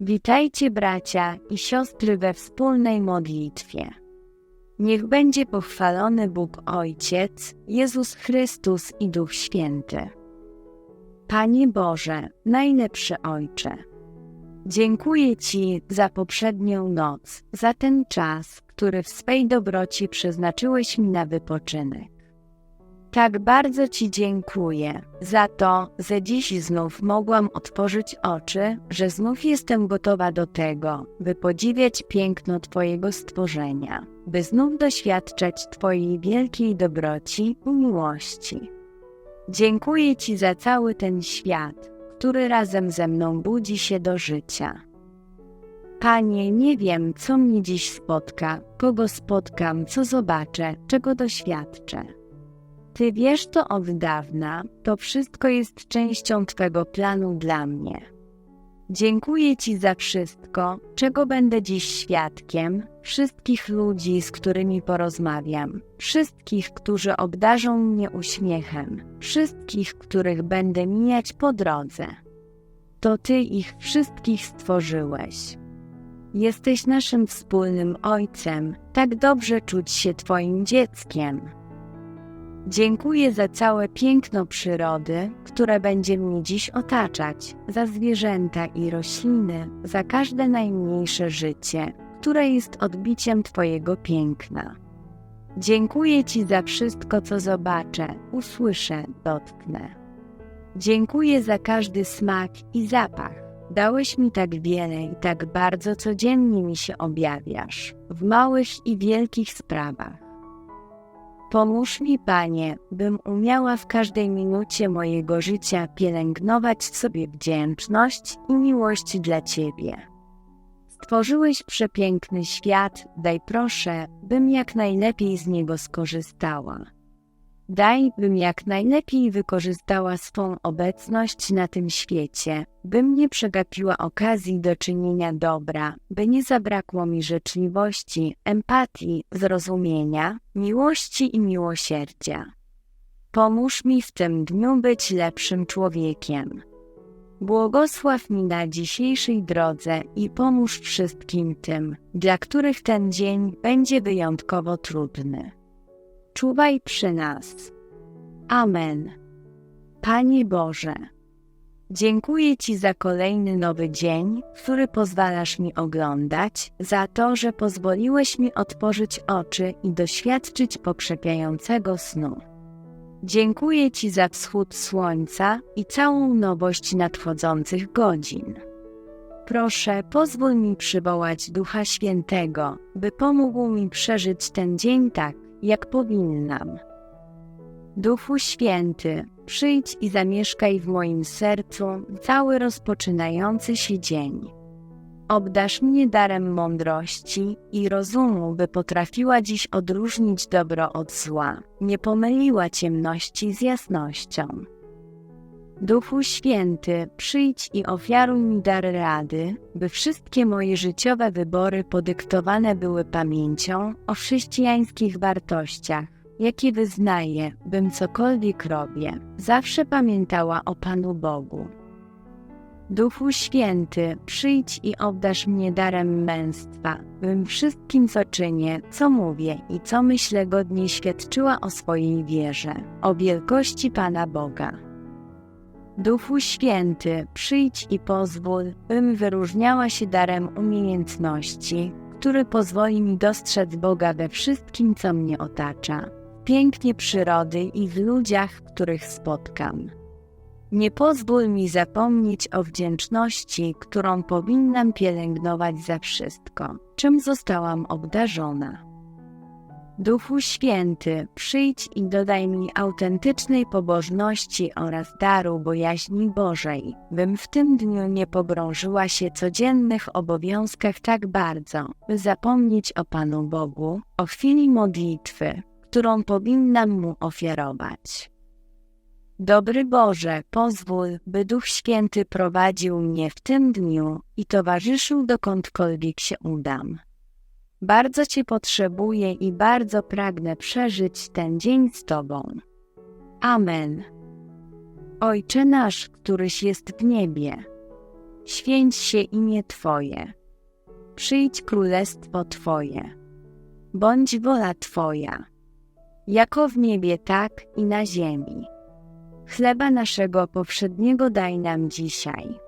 Witajcie bracia i siostry we wspólnej modlitwie. Niech będzie pochwalony Bóg Ojciec, Jezus Chrystus i Duch Święty. Panie Boże, najlepszy Ojcze, dziękuję Ci za poprzednią noc, za ten czas, który w swej dobroci przeznaczyłeś mi na wypoczynek. Tak bardzo Ci dziękuję za to, że dziś znów mogłam otworzyć oczy, że znów jestem gotowa do tego, by podziwiać piękno Twojego stworzenia, by znów doświadczać Twojej wielkiej dobroci i miłości. Dziękuję Ci za cały ten świat, który razem ze mną budzi się do życia. Panie, nie wiem, co mnie dziś spotka, kogo spotkam, co zobaczę, czego doświadczę. Ty wiesz to od dawna, to wszystko jest częścią Twego planu dla mnie. Dziękuję Ci za wszystko, czego będę dziś świadkiem, wszystkich ludzi, z którymi porozmawiam, wszystkich, którzy obdarzą mnie uśmiechem, wszystkich, których będę mijać po drodze. To Ty ich wszystkich stworzyłeś. Jesteś naszym wspólnym Ojcem, tak dobrze czuć się Twoim dzieckiem. Dziękuję za całe piękno przyrody, które będzie mnie dziś otaczać, za zwierzęta i rośliny, za każde najmniejsze życie, które jest odbiciem Twojego piękna. Dziękuję Ci za wszystko, co zobaczę, usłyszę, dotknę. Dziękuję za każdy smak i zapach. Dałeś mi tak wiele i tak bardzo codziennie mi się objawiasz, w małych i wielkich sprawach. Pomóż mi, Panie, bym umiała w każdej minucie mojego życia pielęgnować sobie wdzięczność i miłość dla Ciebie. Stworzyłeś przepiękny świat, daj proszę, bym jak najlepiej z niego skorzystała. Daj, bym jak najlepiej wykorzystała swą obecność na tym świecie, bym nie przegapiła okazji do czynienia dobra, by nie zabrakło mi życzliwości, empatii, zrozumienia, miłości i miłosierdzia. Pomóż mi w tym dniu być lepszym człowiekiem. Błogosław mi na dzisiejszej drodze i pomóż wszystkim tym, dla których ten dzień będzie wyjątkowo trudny czuwaj przy nas. Amen. Panie Boże, dziękuję Ci za kolejny nowy dzień, który pozwalasz mi oglądać, za to, że pozwoliłeś mi otworzyć oczy i doświadczyć pokrzepiającego snu. Dziękuję Ci za wschód słońca i całą nowość nadchodzących godzin. Proszę, pozwól mi przywołać Ducha Świętego, by pomógł mi przeżyć ten dzień tak, jak powinnam. Duchu Święty, przyjdź i zamieszkaj w moim sercu cały rozpoczynający się dzień. Obdasz mnie darem mądrości i rozumu, by potrafiła dziś odróżnić dobro od zła, nie pomyliła ciemności z jasnością. Duchu Święty, przyjdź i ofiaruj mi dar rady, by wszystkie moje życiowe wybory podyktowane były pamięcią o chrześcijańskich wartościach, jakie wyznaję, bym cokolwiek robię, zawsze pamiętała o Panu Bogu. Duchu Święty, przyjdź i obdasz mnie darem męstwa, bym wszystkim, co czynię, co mówię i co myślę, godnie świadczyła o swojej wierze, o wielkości Pana Boga. Duchu Święty, przyjdź i pozwól, bym wyróżniała się darem umiejętności, który pozwoli mi dostrzec Boga we wszystkim, co mnie otacza, pięknie przyrody i w ludziach, których spotkam. Nie pozwól mi zapomnieć o wdzięczności, którą powinnam pielęgnować za wszystko, czym zostałam obdarzona. Duchu Święty, przyjdź i dodaj mi autentycznej pobożności oraz daru bojaźni Bożej, bym w tym dniu nie pogrążyła się codziennych obowiązkach tak bardzo, by zapomnieć o Panu Bogu, o chwili modlitwy, którą powinnam Mu ofiarować. Dobry Boże, pozwól, by Duch Święty prowadził mnie w tym dniu i towarzyszył dokądkolwiek się udam. Bardzo Cię potrzebuję i bardzo pragnę przeżyć ten dzień z Tobą. Amen. Ojcze nasz, któryś jest w niebie, święć się imię Twoje. Przyjdź królestwo Twoje. Bądź wola Twoja, jako w niebie, tak i na ziemi. Chleba naszego powszedniego daj nam dzisiaj.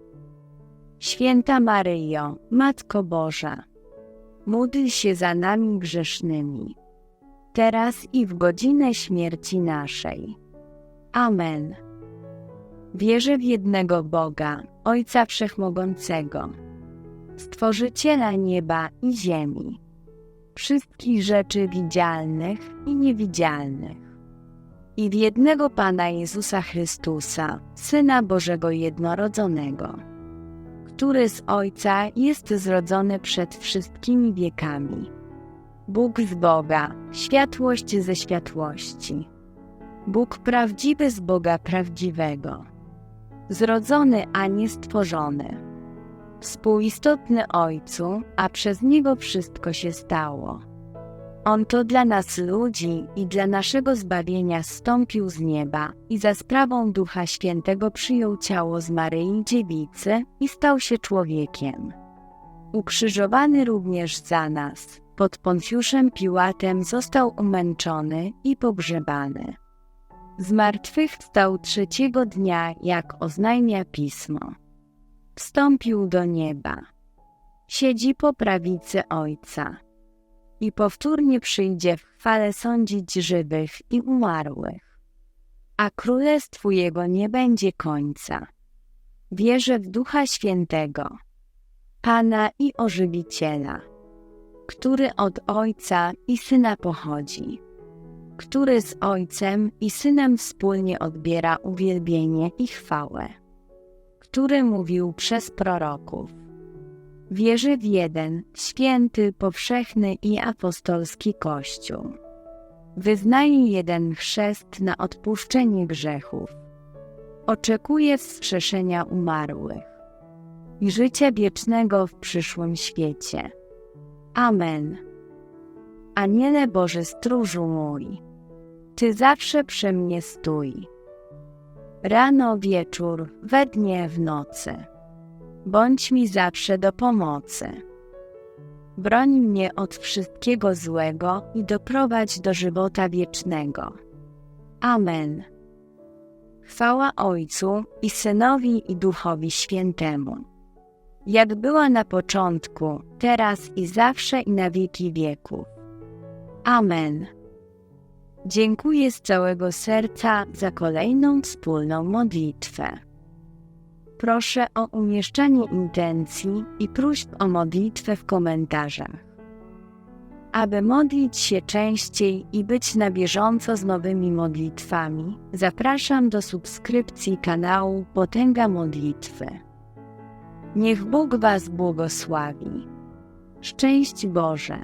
Święta Maryjo, Matko Boża, módl się za nami grzesznymi, teraz i w godzinę śmierci naszej. Amen. Wierzę w jednego Boga, Ojca Wszechmogącego, Stworzyciela nieba i ziemi, wszystkich rzeczy widzialnych i niewidzialnych, i w jednego Pana Jezusa Chrystusa, Syna Bożego Jednorodzonego, który z Ojca jest zrodzony przed wszystkimi wiekami. Bóg z Boga, światłość ze światłości. Bóg prawdziwy z Boga prawdziwego. Zrodzony, a nie stworzony. Współistotny Ojcu, a przez Niego wszystko się stało. On to dla nas ludzi i dla naszego zbawienia zstąpił z nieba i za sprawą Ducha Świętego przyjął ciało z Maryi Dziewicy i stał się człowiekiem. Ukrzyżowany również za nas, pod Pontiuszem Piłatem został umęczony i pogrzebany. Zmartwychwstał trzeciego dnia, jak oznajmia Pismo. Wstąpił do nieba. Siedzi po prawicy Ojca i powtórnie przyjdzie w chwale sądzić żywych i umarłych. A królestwu Jego nie będzie końca. Wierzę w Ducha Świętego, Pana i Ożywiciela, który od Ojca i Syna pochodzi, który z Ojcem i Synem wspólnie odbiera uwielbienie i chwałę, który mówił przez proroków. Wierzę w jeden, święty, powszechny i apostolski Kościół. Wyznaję jeden chrzest na odpuszczenie grzechów. Oczekuję wskrzeszenia umarłych i życia wiecznego w przyszłym świecie. Amen. Aniele Boży stróżu mój, Ty zawsze przy mnie stój. Rano, wieczór, we dnie, w nocy bądź mi zawsze do pomocy. Broń mnie od wszystkiego złego i doprowadź do żywota wiecznego. Amen. Chwała Ojcu i Synowi i Duchowi Świętemu. Jak była na początku, teraz i zawsze i na wieki wieków. Amen. Dziękuję z całego serca za kolejną wspólną modlitwę proszę o umieszczanie intencji i próśb o modlitwę w komentarzach. Aby modlić się częściej i być na bieżąco z nowymi modlitwami, zapraszam do subskrypcji kanału Potęga Modlitwy. Niech Bóg Was błogosławi. Szczęść Boże!